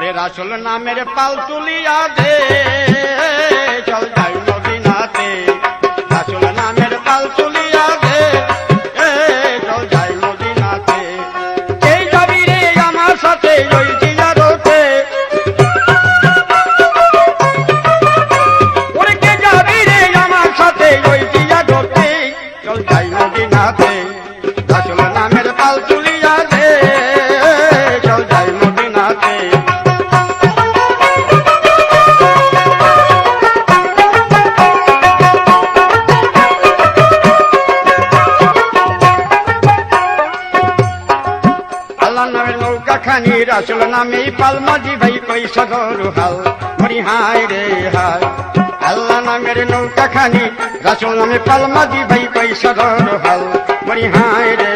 ওরে রাসুল নামের পাল তুলিয়া দে। চল নামে মাঝি ভাই পয়সা গরু হাল, মরি হায় রে হায়। আল্লাহ নামের নৌকা খানি রাসুল নামে পালমাজি ভাই পয়সা গরু হাল, মরি হায় রে।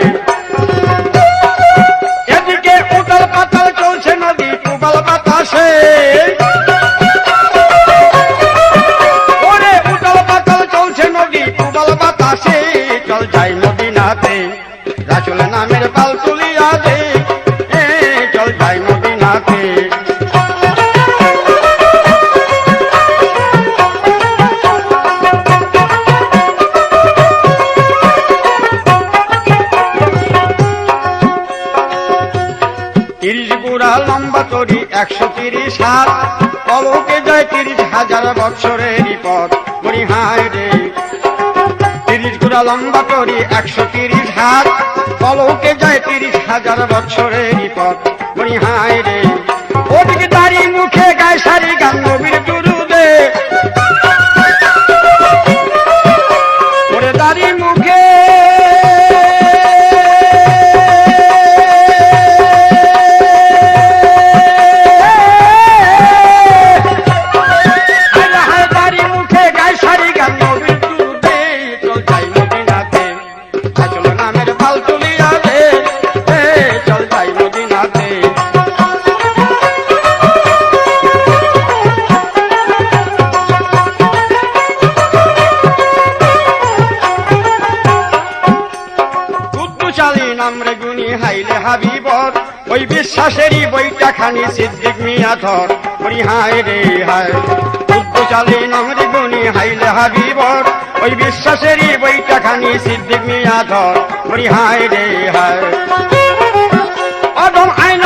গুড়া লম্বা তরি একশো তিরিশ হাত অমুকে যায় তিরিশ হাজার বছরের পথ মরি হায় রে। তিরিশ গুড়া লম্বা করি একশো তিরিশ হাত পলকে যায় তিরিশ হাজার বছরের পথ মরি হায় রে। ওদিকে দাঁড়িয়ে মুখে গায়ে সারি গান, নবীর হাবিবর ওই বিশ্বাসেরই বইটা খানি সিদ্দিক মিয়া ধর ওরি হায় রে, হায় কুদ্দুশালী নাম রে গুনি হাইলে হাবিবর ওই বিশ্বাসেরই বইটা খানি সিদ্দিক মিয়া ধর হায় রে, হায়। অদম আইনাল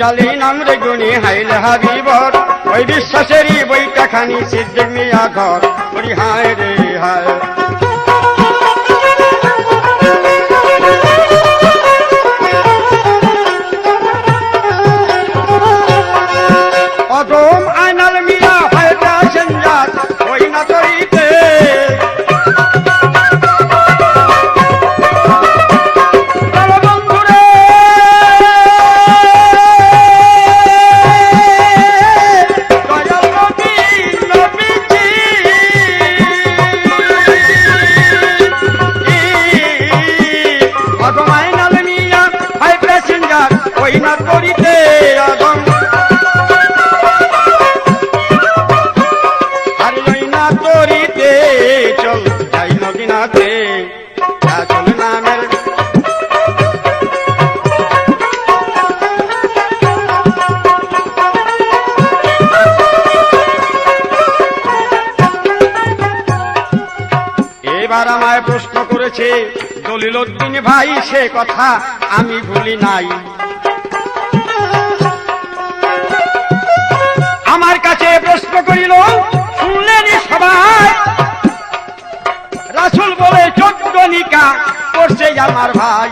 চালি নাম রে গুনি হাইলে হাবিবর। ওই বিশ্বাসেরই বইটা খানি সিদ্দিক মিয়া ঘর। হায় রে হায়। ওই না তরিতে অদম আর ওই না তরিতে চল, যাই প্রশ্ন করেছে, দলিল ভাই, সে কথা আমি ভুলি নাই। আমার ভাই।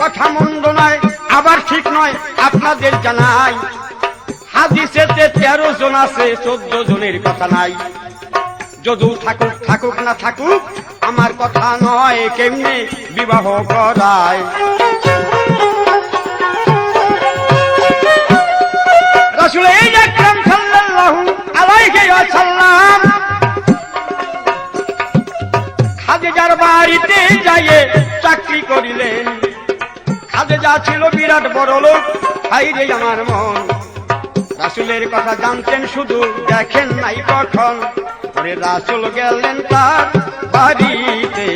কথা মন্দ নয়, আবার ঠিক নয়, আপনাদের জানাই। হাদিসেতে তেরো জন আছে, চোদ্দ জনের কথা নাই। যদু থাকুক থাকুক না থাকুক, আমার কথা নয়, কেমনে বিবাহ করায়? রসুল, এই খাদে যা ছিল বিরাট বড় লোক। হাই রে আমার মন। রাসুলের কথা জানতেন শুধু, দেখেন নাই কখন। পরে রাসুল গেলেন তার বাড়িতে।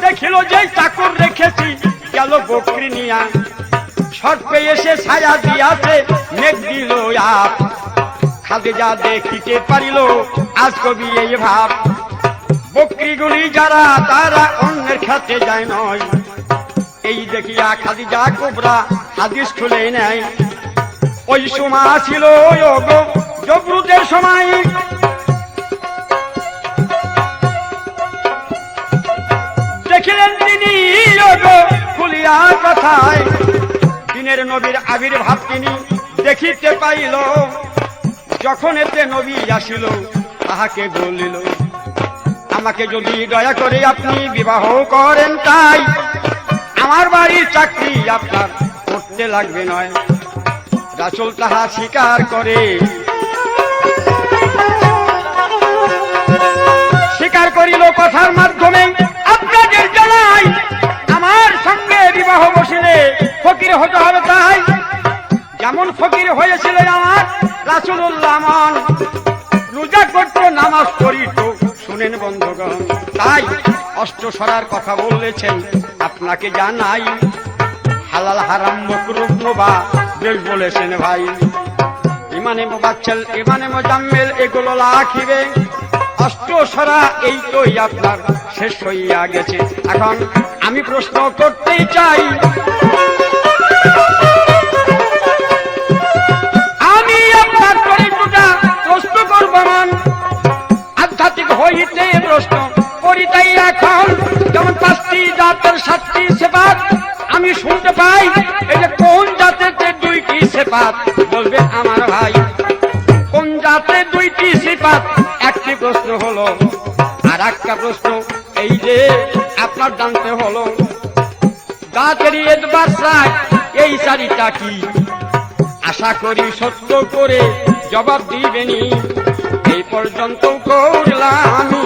দেখিল যে চাকর রেখেছি, গেল বকরি নিয়া। পেয়ে এসে ছায়া দিয়াছে মেঘ দিল আপ। খাদিজা দেখিতে পারিল আজ কবি এই ভাব। বকরিগুলি যারা, তারা অন্যের খাতে যায় নয়। এই দেখিয়া খাদিজা কোবরা হাদিস খুলে নেয়। ওই সময় ছিল জবরুদের সময়। দেখিলেন তিনি খুলিয়া কথায়। দিনের নবীর আবির্ভাব তিনি দেখিতে পাইল। যখন এতে নবী আসিল, তাহাকে বলিল, আমাকে যদি দয়া করে আপনি বিবাহ করেন তাই, আমার বাড়ির চাকরি আপনার করতে লাগবে নয়। রাসুল তাহা স্বীকার করে। স্বীকার করিল কথার ফকির হতে হবে তাই। যেমন ফকির হয়েছিল আমার রাসুল্লাহ মান রোজা করতো, নামাজ পড়িত, শুনেন বন্ধুগণ, তাই অষ্ট সরার কথা বলেছেন, আপনাকে জানাই, হালাল হারাম মকরুব নোবা, বেশ বলেছেন ভাই। ইমানে মোবাচ্চল ইমানে মোজাম্মেল, এগুলো লাখিবে। অষ্ট সরা এই তোই আপনার শেষ হইয়া গেছে। এখন আমি প্রশ্ন করতেই চাই আমি শুনতে পাই যে কোন জাতের যে দুইটি সেপাত বলবে আমার ভাই, কোন জাতের দুইটি সেপাত একটি প্রশ্ন হলো, আর একটা প্রশ্ন, এই যে আপনার জানতে হলো। দাঁতের এদবার সাই এই শাড়িটা কি? আশা করি সত্য করে জবাব দিবেনি এই পর্যন্ত করলাম আমি।